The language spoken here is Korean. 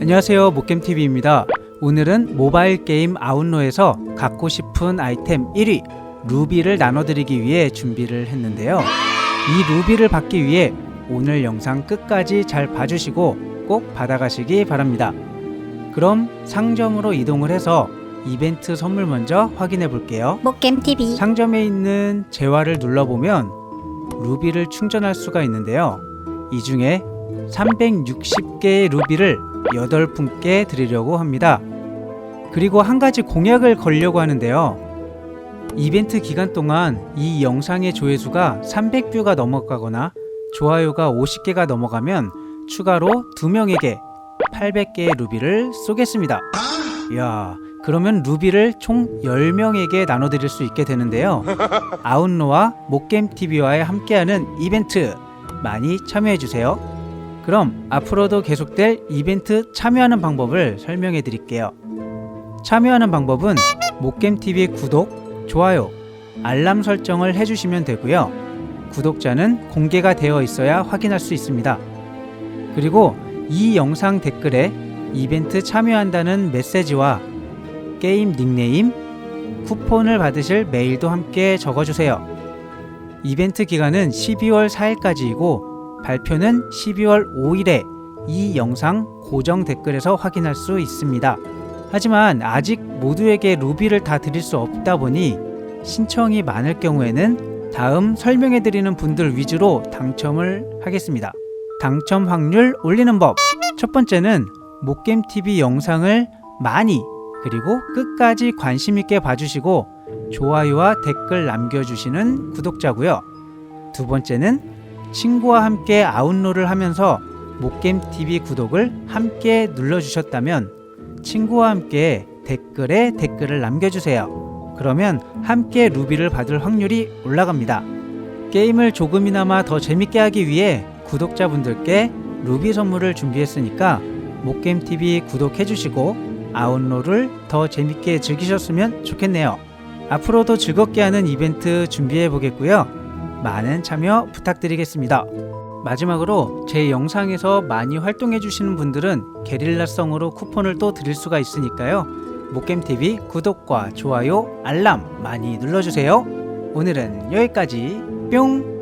안녕하세요 목겜TV입니다. 오늘은 모바일 게임 아웃로에서 갖고 싶은 아이템 1위 루비를 나눠드리기 위해 준비를 했는데요. 이 루비를 받기 위해 오늘 영상 끝까지 잘 봐주시고 꼭 받아가시기 바랍니다. 그럼 상점으로 이동을 해서 이벤트 선물 먼저 확인해 볼게요. 목겜TV 상점에 있는 재화를 눌러보면 루비를 충전할 수가 있는데요. 이 중에 360개의 루비를 8분께 드리려고 합니다. 그리고 한 가지 공약을 걸려고 하는데요. 이벤트 기간 동안 이 영상의 조회수가 300뷰가 넘어가거나 좋아요가 50개가 넘어가면 추가로 2명에게 800개의 루비를 쏘겠습니다. 이야, 그러면 루비를 총 10명에게 나눠드릴 수 있게 되는데요. 아웃로와 목겜TV와의 함께하는 이벤트 많이 참여해주세요. 그럼 앞으로도 계속될 이벤트 참여하는 방법을 설명해 드릴게요. 참여하는 방법은 목겜TV 구독, 좋아요, 알람 설정을 해주시면 되고요. 구독자는 공개가 되어 있어야 확인할 수 있습니다. 그리고 이 영상 댓글에 이벤트 참여한다는 메시지와 게임 닉네임, 쿠폰을 받으실 메일도 함께 적어주세요. 이벤트 기간은 12월 4일까지이고 발표는 12월 5일에 이 영상 고정 댓글에서 확인할 수 있습니다. 하지만 아직 모두에게 루비를 다 드릴 수 없다 보니 신청이 많을 경우에는 다음 설명해 드리는 분들 위주로 당첨을 하겠습니다. 당첨 확률 올리는 법. 첫 번째는 목겜TV 영상을 많이 그리고 끝까지 관심 있게 봐주시고 좋아요와 댓글 남겨주시는 구독자고요. 두 번째는 친구와 함께 아웃로를 하면서 목겜TV 구독을 함께 눌러주셨다면 친구와 함께 댓글에 댓글을 남겨주세요. 그러면 함께 루비를 받을 확률이 올라갑니다. 게임을 조금이나마 더 재밌게 하기 위해 구독자분들께 루비 선물을 준비했으니까 목겜TV 구독해주시고 아웃로를 더 재밌게 즐기셨으면 좋겠네요. 앞으로도 즐겁게 하는 이벤트 준비해 보겠고요. 많은 참여 부탁드리겠습니다. 마지막으로 제 영상에서 많이 활동해 주시는 분들은 게릴라성으로 쿠폰을 또 드릴 수가 있으니까요. 목겜TV 구독과 좋아요, 알람 많이 눌러주세요. 오늘은 여기까지 뿅!